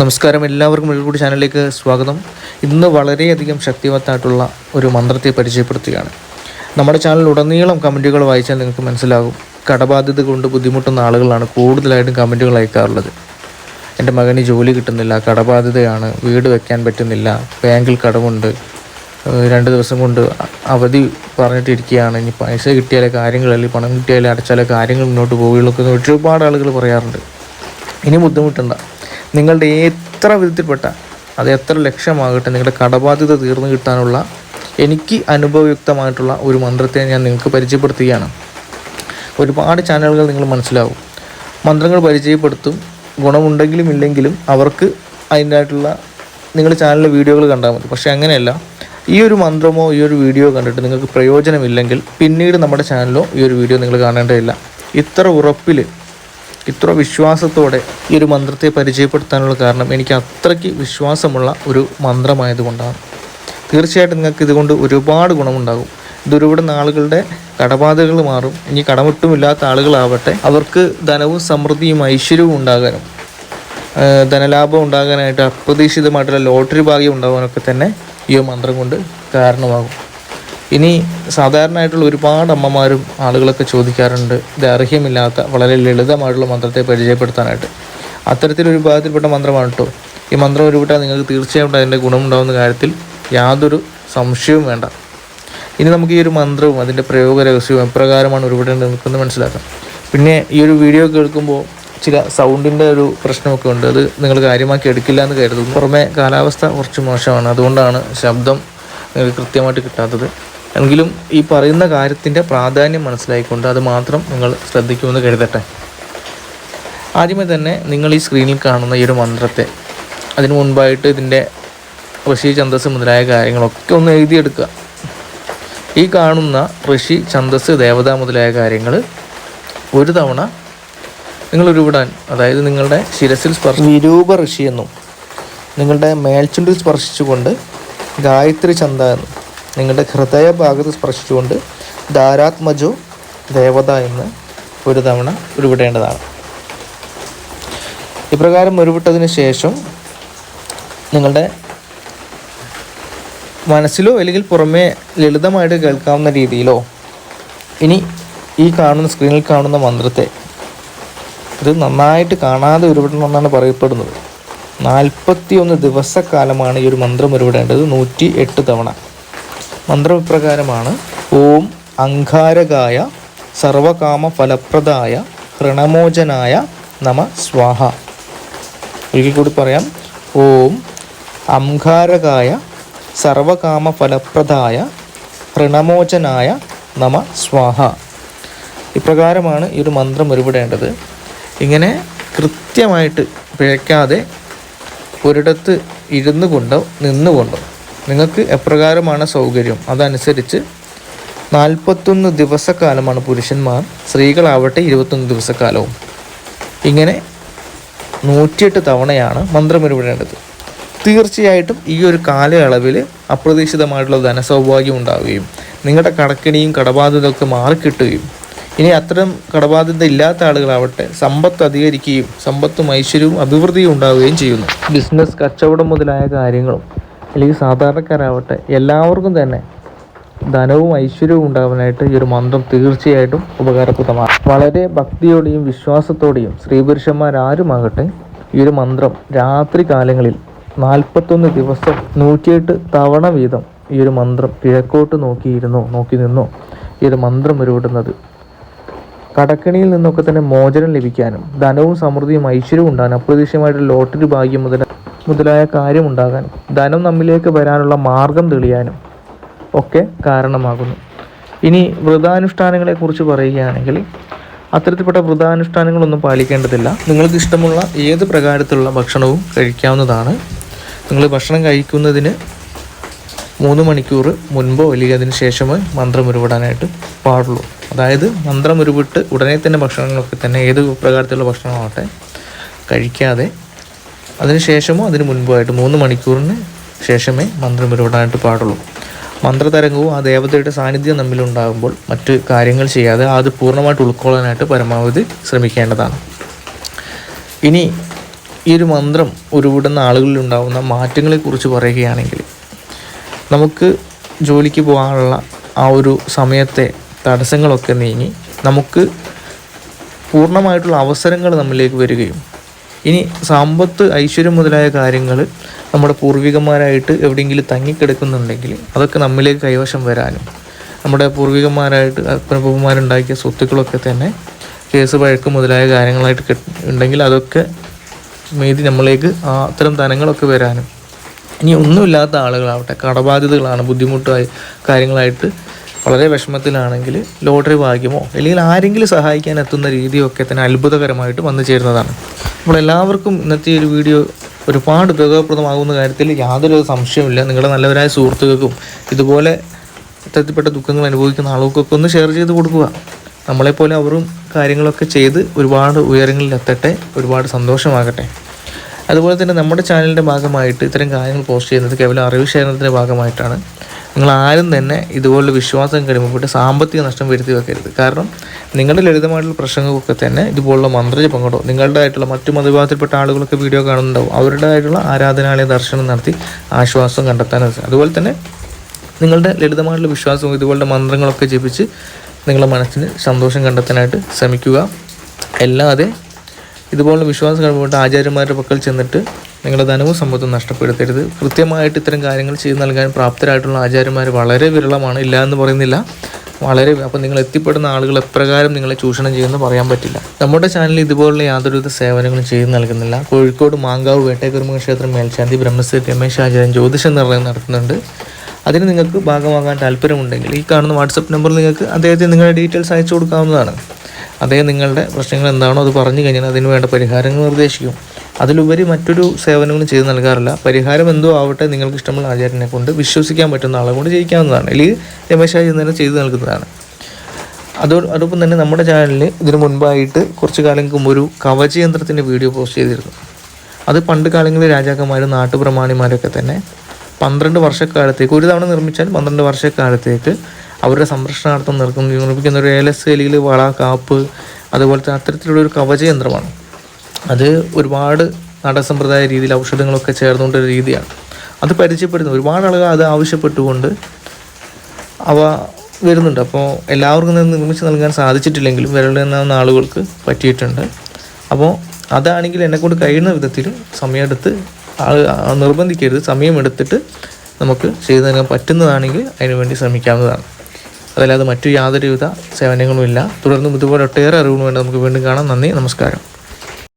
നമസ്കാരം. എല്ലാവർക്കും വെളിക്കൂടി ചാനലിലേക്ക് സ്വാഗതം. ഇന്ന് വളരെയധികം ശക്തിവത്തായിട്ടുള്ള ഒരു മന്ത്രത്തെ പരിചയപ്പെടുത്തുകയാണ്. നമ്മുടെ ചാനൽ ഉടനീളം കമന്റുകൾ വായിച്ചാൽ നിങ്ങൾക്ക് മനസ്സിലാകും. കടബാധ്യത കൊണ്ട് ബുദ്ധിമുട്ടുന്ന ആളുകളാണ് കൂടുതലായിട്ടും കമന്റുകൾ അയക്കാറുള്ളത്. എന്റെ മകന് ജോലി കിട്ടുന്നില്ല കടബാധ്യതയാണ് വീട് വയ്ക്കാൻ പറ്റുന്നില്ല ബാങ്കിൽ കടമുണ്ട്. രണ്ട് ദിവസം കൊണ്ട് അവധി പറഞ്ഞിട്ടിരിക്കുകയാണ്. ഇനി പൈസ കിട്ടിയാലേ കാര്യങ്ങൾ അല്ലെങ്കിൽ പണം കിട്ടിയാലേ അടച്ചാലേ കാര്യങ്ങൾ മുന്നോട്ട് പോവുകയുള്ളൂ എന്ന് ഒരുപാട് ആളുകൾ പറയാറുണ്ട്. ഇനി ബുദ്ധിമുട്ടണ്ട. നിങ്ങളുടെ എത്ര വിധത്തിൽപ്പെട്ട അത് എത്ര ലക്ഷമാകട്ടെ നിങ്ങളുടെ കടബാധ്യത തീർന്നു കിട്ടാനുള്ള എനിക്ക് അനുഭവയുക്തമായിട്ടുള്ള ഒരു മന്ത്രത്തെ ഞാൻ നിങ്ങൾക്ക് പരിചയപ്പെടുത്തുകയാണ്. ഒരുപാട് ചാനലുകൾ നിങ്ങൾ മനസ്സിലാവും. മന്ത്രങ്ങൾ പരിചയപ്പെടുത്തും ഗുണമുണ്ടെങ്കിലും ഇല്ലെങ്കിലും അവർക്ക് അതിന്റെതായിട്ടുള്ള നിങ്ങൾ ചാനലിലെ വീഡിയോകൾ കണ്ടാൽ മതി. പക്ഷേ അങ്ങനെയല്ല. ഈ ഒരു മന്ത്രമോ ഈ ഒരു വീഡിയോ കണ്ടിട്ട് നിങ്ങൾക്ക് പ്രയോജനമില്ലെങ്കിൽ പിന്നീട് നമ്മുടെ ചാനലോ ഈ ഒരു വീഡിയോ നിങ്ങൾ കാണേണ്ടതില്ല. ഇത്ര ഉറപ്പിൽ ഇത്ര വിശ്വാസത്തോടെ ഈ ഒരു മന്ത്രത്തെ പരിചയപ്പെടുത്താനുള്ള കാരണം എനിക്ക് അത്രയ്ക്ക് വിശ്വാസമുള്ള ഒരു മന്ത്രമായതുകൊണ്ടാണ്. തീർച്ചയായിട്ടും നിങ്ങൾക്ക് ഇതുകൊണ്ട് ഒരുപാട് ഗുണമുണ്ടാകും. ദുരുവിടുന്ന ആളുകളുടെ കടബാധകൾ മാറും. ഇനി കടമൊട്ടുമില്ലാത്ത ആളുകളാവട്ടെ. അവർക്ക് ധനവും സമൃദ്ധിയും ഐശ്വര്യവും ഉണ്ടാകാനും ധനലാഭം ഉണ്ടാകാനായിട്ട് അപ്രതീക്ഷിതമായിട്ടുള്ള ലോട്ടറി ഭാഗ്യം ഉണ്ടാകാനൊക്കെ തന്നെ ഈ മന്ത്രം കൊണ്ട് കാരണമാകും. ഇനി സാധാരണയായിട്ടുള്ള ഒരുപാട് അമ്മമാരും ആളുകളൊക്കെ ചോദിക്കാറുണ്ട് ഇത് അർഹ്യമില്ലാത്ത വളരെ ലളിതമായിട്ടുള്ള മന്ത്രത്തെ പരിചയപ്പെടുത്താനായിട്ട്. അത്തരത്തിലൊരു വിഭാഗത്തിൽപ്പെട്ട മന്ത്രമാണ് കേട്ടോ ഈ മന്ത്രം ഉരുവിട്ടാൽ നിങ്ങൾക്ക് തീർച്ചയായിട്ടും അതിന്റെ ഗുണമുണ്ടാകുന്ന കാര്യത്തിൽ യാതൊരു സംശയവും വേണ്ട. ഇനി നമുക്ക് ഈ ഒരു മന്ത്രവും അതിന്റെ പ്രയോഗ രഹസ്യവും എപ്രകാരമാണ് ഉരുവിടേണ്ടത് നിൽക്കുന്നത് മനസ്സിലാക്കാം. പിന്നെ ഈ ഒരു വീഡിയോ കേൾക്കുമ്പോൾ ചില സൗണ്ടിന്റെ ഒരു പ്രശ്നമൊക്കെ ഉണ്ട്. അത് നിങ്ങൾ കാര്യമാക്കി എടുക്കില്ല എന്ന് കരുതുന്നു. പുറമെ കാലാവസ്ഥ കുറച്ച് മോശമാണ്. അതുകൊണ്ടാണ് ശബ്ദം നിങ്ങൾക്ക് കൃത്യമായിട്ട് കിട്ടാത്തത്. എങ്കിലും ഈ പറയുന്ന കാര്യത്തിന്റെ പ്രാധാന്യം മനസ്സിലായിക്കൊണ്ട് അത് മാത്രം നിങ്ങൾ ശ്രദ്ധിക്കുമെന്ന് കരുതട്ടെ. ആദ്യമേ തന്നെ നിങ്ങൾ ഈ സ്ക്രീനിൽ കാണുന്ന ഈ ഒരു മന്ത്രത്തെ അതിനു മുൻപായിട്ട് ഇതിന്റെ ഋഷി ഛന്ദസ് മുതലായ കാര്യങ്ങളൊക്കെ ഒന്ന് എഴുതിയെടുക്കുക. ഈ കാണുന്ന ഋഷി ഛന്ദസ് ദേവത മുതലായ കാര്യങ്ങൾ ഒരു തവണ നിങ്ങൾ ഉരുവിടാൻ അതായത് നിങ്ങളുടെ ശിരസിൽ സ്പർശ വിരൂപ ഋഷി എന്നും നിങ്ങളുടെ മേൽച്ചുണ്ടിൽ സ്പർശിച്ചുകൊണ്ട് ഗായത്രി ചന്ത എന്നും നിങ്ങളുടെ ഹൃദയ ഭാഗത്ത് സ്പർശിച്ചുകൊണ്ട് ധാരാത്മജോ ദേവത എന്ന് ഒരു തവണ ഉരുവിടേണ്ടതാണ്. ഇപ്രകാരം ഉരുവിട്ടതിന് ശേഷം നിങ്ങളുടെ മനസ്സിലോ അല്ലെങ്കിൽ പുറമേ ലളിതമായിട്ട് കേൾക്കാവുന്ന രീതിയിലോ ഇനി ഈ കാണുന്ന സ്ക്രീനിൽ കാണുന്ന മന്ത്രത്തെ ഇത് നന്നായിട്ട് കാണാതെ ഉരുവിടണമെന്നാണ് പറയപ്പെടുന്നത്. നാൽപ്പത്തി ഒന്ന് ദിവസക്കാലമാണ് ഈ ഒരു മന്ത്രം ഉരുവിടേണ്ടത്. നൂറ്റി എട്ട് തവണ. മന്ത്രം ഇപ്രകാരമാണ് ഓം അങ്കാരകായ സർവകാമ ഫലപ്രദായ ഹൃണമോചനായ നമ സ്വാഹ. ഒരിക്കൽ കൂടി പറയാം. ഓം അംകാരകായ സർവകാമ ഫലപ്രദായ ഹൃണമോചനായ നമ സ്വാഹ. ഇപ്രകാരമാണ് ഈ ഒരു മന്ത്രം ഉരുവിടേണ്ടത്. ഇങ്ങനെ കൃത്യമായിട്ട് പിഴയ്ക്കാതെ ഒരിടത്ത് ഇരുന്നു കൊണ്ടോ നിന്നുകൊണ്ടോ നിങ്ങൾക്ക് എപ്രകാരമാണ് സൗകര്യം? അതനുസരിച്ച് നാൽപ്പത്തൊന്ന് ദിവസക്കാലമാണ് പുരുഷന്മാർ സ്ത്രീകളാവട്ടെ ഇരുപത്തൊന്ന് ദിവസക്കാലവും. ഇങ്ങനെ നൂറ്റിയെട്ട് തവണയാണ് മന്ത്രം ഉരുവിടേണ്ടത് തീർച്ചയായിട്ടും ഈ ഒരു കാലയളവിൽ അപ്രതീക്ഷിതമായിട്ടുള്ള ധനസൗഭാഗ്യം ഉണ്ടാവുകയും നിങ്ങളുടെ കടക്കിണിയും കടബാധ്യതയൊക്കെ മാറിക്കിട്ടുകയും ഇനി അത്തരം കടബാധ്യത ഇല്ലാത്ത ആളുകളാവട്ടെ സമ്പത്ത് അധികരിക്കുകയും സമ്പത്തും ഐശ്വര്യവും അഭിവൃദ്ധിയും ഉണ്ടാവുകയും ചെയ്യുന്നു. ബിസിനസ് കച്ചവടം മുതലായ കാര്യങ്ങളും അല്ലെങ്കിൽ സാധാരണക്കാരാവട്ടെ എല്ലാവർക്കും തന്നെ ധനവും ഐശ്വര്യവും ഉണ്ടാവാനായിട്ട് ഈ ഒരു മന്ത്രം തീർച്ചയായിട്ടും ഉപകാരപ്രദമാണ്. വളരെ ഭക്തിയോടെയും വിശ്വാസത്തോടെയും സ്ത്രീ പുരുഷന്മാരാരുമാകട്ടെ ഈ ഒരു മന്ത്രം രാത്രി കാലങ്ങളിൽ നാൽപ്പത്തൊന്ന് ദിവസം നൂറ്റിയെട്ട് തവണ വീതം ഈ ഒരു മന്ത്രം കിഴക്കോട്ട് നോക്കിയിരുന്നോ നോക്കി നിന്നോ ഈ ഒരു മന്ത്രം ഉരുവിടുന്നത്. കടക്കണിയിൽ നിന്നൊക്കെ തന്നെ മോചനം ലഭിക്കാനും ധനവും സമൃദ്ധിയും ഐശ്വര്യവും ഉണ്ടാകാനും അപ്രതീക്ഷിതമായിട്ട് ലോട്ടറി ഭാഗ്യം മുതല മുതലായ കാര്യമുണ്ടാകാനും ധനം നമ്മിലേക്ക് വരാനുള്ള മാർഗം തെളിയാനും ഒക്കെ കാരണമാകുന്നു. ഇനി വ്രതാനുഷ്ഠാനങ്ങളെ കുറിച്ച് പറയുകയാണെങ്കിൽ അത്തരത്തിൽപ്പെട്ട വ്രതാനുഷ്ഠാനങ്ങളൊന്നും പാലിക്കേണ്ടതില്ല. നിങ്ങൾക്ക് ഇഷ്ടമുള്ള ഏത് പ്രകാരത്തിലുള്ള ഭക്ഷണവും കഴിക്കാവുന്നതാണ്. നിങ്ങൾ ഭക്ഷണം കഴിക്കുന്നതിന് മൂന്ന് മണിക്കൂർ മുൻപോ അല്ലെങ്കിൽ അതിന് ശേഷമോ മന്ത്രം ഉരുവിടാനായിട്ട് പാടുള്ളൂ. അതായത് മന്ത്രം ഉരുവിട്ട് ഉടനെ തന്നെ ഭക്ഷണങ്ങളൊക്കെ തന്നെ ഏത് പ്രകാരത്തിലുള്ള ഭക്ഷണമാവട്ടെ കഴിക്കാതെ അതിന് ശേഷമോ അതിന് മുൻപോ ആയിട്ട് മൂന്ന് മണിക്കൂറിന് ശേഷമേ മന്ത്രം ഉരുവിടാനായിട്ട് പാടുള്ളൂ. മന്ത്രതരംഗവും ആ ദേവതയുടെ സാന്നിധ്യം തമ്മിലുണ്ടാകുമ്പോൾ മറ്റ് കാര്യങ്ങൾ ചെയ്യാതെ അത് പൂർണമായിട്ട് ഉൾക്കൊള്ളാനായിട്ട് പരമാവധി ശ്രമിക്കേണ്ടതാണ്. ഇനി ഈ ഒരു മന്ത്രം ഉരുവിടുന്ന ആളുകളിൽ ഉണ്ടാകുന്ന മാറ്റങ്ങളെക്കുറിച്ച് പറയുകയാണെങ്കിൽ നമുക്ക് ജോലിക്ക് പോകാനുള്ള ആ ഒരു സമയത്തെ തടസ്സങ്ങളൊക്കെ നീങ്ങി നമുക്ക് പൂർണമായിട്ടുള്ള അവസരങ്ങൾ നമ്മിലേക്ക് വരികയും ഇനി സമ്പത്ത് ഐശ്വര്യം മുതലായ കാര്യങ്ങൾ നമ്മുടെ പൂർവികന്മാരായിട്ട് എവിടെയെങ്കിലും തങ്ങിക്കിടക്കുന്നുണ്ടെങ്കിൽ അതൊക്കെ നമ്മിലേക്ക് കൈവശം വരാനും നമ്മുടെ പൂർവികന്മാരായിട്ട് അപ്പനപ്പന്മാരുണ്ടാക്കിയ സ്വത്തുക്കളൊക്കെ തന്നെ കേസ് വഴക്ക് മുതലായ കാര്യങ്ങളായിട്ട് ഉണ്ടെങ്കിൽ അതൊക്കെ മീതി നമ്മളിലേക്ക് അത്തരം ധനങ്ങളൊക്കെ വരാനും. ഇനി ഒന്നുമില്ലാത്ത ആളുകളാവട്ടെ കടബാധ്യതകളാണ് ബുദ്ധിമുട്ടായി കാര്യങ്ങളായിട്ട് വളരെ വിഷമത്തിലാണെങ്കിൽ ലോട്ടറി ഭാഗ്യമോ അല്ലെങ്കിൽ ആരെങ്കിലും സഹായിക്കാൻ എത്തുന്ന രീതിയൊക്കെ തന്നെ അത്ഭുതകരമായിട്ട് വന്നു ചേരുന്നതാണ്. അപ്പോൾ എല്ലാവർക്കും ഇന്നത്തെ ഒരു വീഡിയോ ഒരുപാട് ഉപയോഗപ്രദമാകുന്ന കാര്യത്തിൽ യാതൊരു സംശയമില്ല നിങ്ങളുടെ നല്ലവരായ സുഹൃത്തുക്കൾക്കും ഇതുപോലെ ഇത്തരത്തിൽപ്പെട്ട ദുഃഖങ്ങൾ അനുഭവിക്കുന്ന ആളുകൾക്കൊക്കെ ഒന്ന് ഷെയർ ചെയ്ത് കൊടുക്കുക. നമ്മളെപ്പോലെ അവരും കാര്യങ്ങളൊക്കെ ചെയ്ത് ഒരുപാട് ഉയരങ്ങളിൽ എത്തട്ടെ ഒരുപാട് സന്തോഷമാകട്ടെ. അതുപോലെ തന്നെ നമ്മുടെ ചാനലിന്റെ ഭാഗമായിട്ട് ഇത്തരം കാര്യങ്ങൾ പോസ്റ്റ് ചെയ്യുന്നത് കേവലം അറിവ് ശേഖരണത്തിന്റെ ഭാഗമായിട്ടാണ്. നിങ്ങൾ ആരും തന്നെ ഇതുപോലുള്ള വിശ്വാസം കഴിയുമ്പോൾ സാമ്പത്തിക നഷ്ടം വരുത്തി വെക്കരുത്. കാരണം നിങ്ങളുടെ ലളിതമായിട്ടുള്ള പ്രശ്നങ്ങൾക്കൊക്കെ തന്നെ ഇതുപോലുള്ള മന്ത്രജപം കൊണ്ടോ നിങ്ങളുടേതായിട്ടുള്ള മറ്റു മതവിഭാഗത്തിൽപ്പെട്ട ആളുകളൊക്കെ വീഡിയോ കാണുന്നുണ്ടാവും. അവരുടേതായിട്ടുള്ള ആരാധനാലയ ദർശനം നടത്തി ആശ്വാസം കണ്ടെത്താൻ അതുപോലെ തന്നെ നിങ്ങളുടെ ലളിതമായിട്ടുള്ള വിശ്വാസവും ഇതുപോലുള്ള മന്ത്രങ്ങളൊക്കെ ജപിച്ച് നിങ്ങളുടെ മനസ്സിന് സന്തോഷം കണ്ടെത്താനായിട്ട് ശ്രമിക്കുക. അല്ലാതെ ഇതുപോലുള്ള വിശ്വാസം കഴിവുകൊണ്ട് ആചാര്യന്മാരുടെ പക്കൽ ചെന്നിട്ട് നിങ്ങളുടെ ധനവും സമ്പത്തും നഷ്ടപ്പെടുത്തരുത്. കൃത്യമായിട്ട് ഇത്തരം കാര്യങ്ങൾ ചെയ്തു നൽകാൻ പ്രാപ്തരായിട്ടുള്ള ആചാര്യന്മാർ വളരെ വിരളമാണ്. ഇല്ല എന്ന് പറയുന്നില്ല. വളരെ അപ്പോൾ നിങ്ങൾ എത്തിപ്പെടുന്ന ആളുകൾ എപ്രകാരം നിങ്ങളെ ചൂഷണം ചെയ്യുമെന്ന് പറയാൻ പറ്റില്ല. നമ്മുടെ ചാനലിൽ ഇതുപോലുള്ള യാതൊരുവിധ സേവനങ്ങളും ചെയ്തു നൽകുന്നില്ല. കോഴിക്കോട് മാങ്കാവ് വേട്ടേക്കുറുമ ക്ഷേത്രം മേൽശാന്തി ബ്രഹ്മശ്രീ രമേശ് ആചാര്യൻ ജ്യോതിഷ നിർണയം നടത്തുന്നുണ്ട്. അതിന് നിങ്ങൾക്ക് ഭാഗമാകാൻ താല്പര്യമുണ്ടെങ്കിൽ ഈ കാണുന്ന വാട്സപ്പ് നമ്പറിൽ നിങ്ങൾക്ക് അദ്ദേഹത്തെ നിങ്ങളുടെ ഡീറ്റെയിൽസ് അയച്ചു കൊടുക്കാവുന്നതാണ്. അദ്ദേഹം നിങ്ങളുടെ പ്രശ്നങ്ങൾ എന്താണോ അത് പറഞ്ഞു കഴിഞ്ഞാൽ അതിന് വേണ്ട പരിഹാരങ്ങൾ നിർദ്ദേശിക്കും. അതിലുപരി മറ്റൊരു സേവനങ്ങളും ചെയ്തു നൽകാറില്ല. പരിഹാരം എന്തോ ആവട്ടെ നിങ്ങൾക്ക് ഇഷ്ടമുള്ള ആചാര്യനെ കൊണ്ട് വിശ്വസിക്കാൻ പറ്റുന്ന ആളെ കൊണ്ട് ചെയ്യിക്കാവുന്നതാണ് അല്ലെങ്കിൽ രമേശായി തന്നെ ചെയ്തു നൽകുന്നതാണ്. അതോ അതോടൊപ്പം തന്നെ നമ്മുടെ ചാനലിൽ ഇതിനു മുൻപായിട്ട് കുറച്ച് കാലം മുമ്പ് ഒരു കവചയന്ത്രത്തിന്റെ വീഡിയോ പോസ്റ്റ് ചെയ്തിരുന്നു. അത് പണ്ട് കാലങ്ങളിൽ രാജാക്കന്മാരും നാട്ടുപ്രമാണിമാരൊക്കെ തന്നെ പന്ത്രണ്ട് വർഷക്കാലത്തേക്ക് ഒരു തവണ നിർമ്മിച്ചാൽ പന്ത്രണ്ട് വർഷക്കാലത്തേക്ക് അവരുടെ സംരക്ഷണാർത്ഥം നിർക്കും നിർമ്മിക്കുന്ന ഒരു ഏലസ് എലിയിൽ വള കാപ്പ് അതുപോലത്തെ അത്തരത്തിലുള്ള ഒരു കവചയന്ത്രമാണ്. അത് ഒരുപാട് നടസമ്പ്രദായ രീതിയിൽ ഔഷധങ്ങളൊക്കെ ചേർന്നുകൊണ്ട് ഒരു രീതിയാണ്. അത് പരിചയപ്പെടുന്നു. ഒരുപാട് ആളുകൾ അത് ആവശ്യപ്പെട്ടുകൊണ്ട് അവ വരുന്നുണ്ട്. അപ്പോൾ എല്ലാവർക്കും നിർമ്മിച്ച് നൽകാൻ സാധിച്ചിട്ടില്ലെങ്കിലും വിരലെണ്ണാവുന്ന ആളുകൾക്ക് പറ്റിയിട്ടുണ്ട്. അപ്പോൾ അതാണെങ്കിൽ എന്നെക്കൊണ്ട് കഴിയുന്ന വിധത്തിൽ സമയമെടുത്ത് നിർബന്ധിക്കരുത്. സമയമെടുത്തിട്ട് നമുക്ക് ചെയ്തു നൽകാൻ പറ്റുന്നതാണെങ്കിൽ അതിനുവേണ്ടി ശ്രമിക്കാവുന്നതാണ്. അതല്ലാതെ മറ്റു യാതൊരുവിധ സേവനങ്ങളുമില്ല തുടർന്നും ഇതുപോലെ ഒട്ടേറെ അറിവുകൾ വേണ്ടി നമുക്ക് വീണ്ടും കാണാം. നന്ദി. നമസ്കാരം.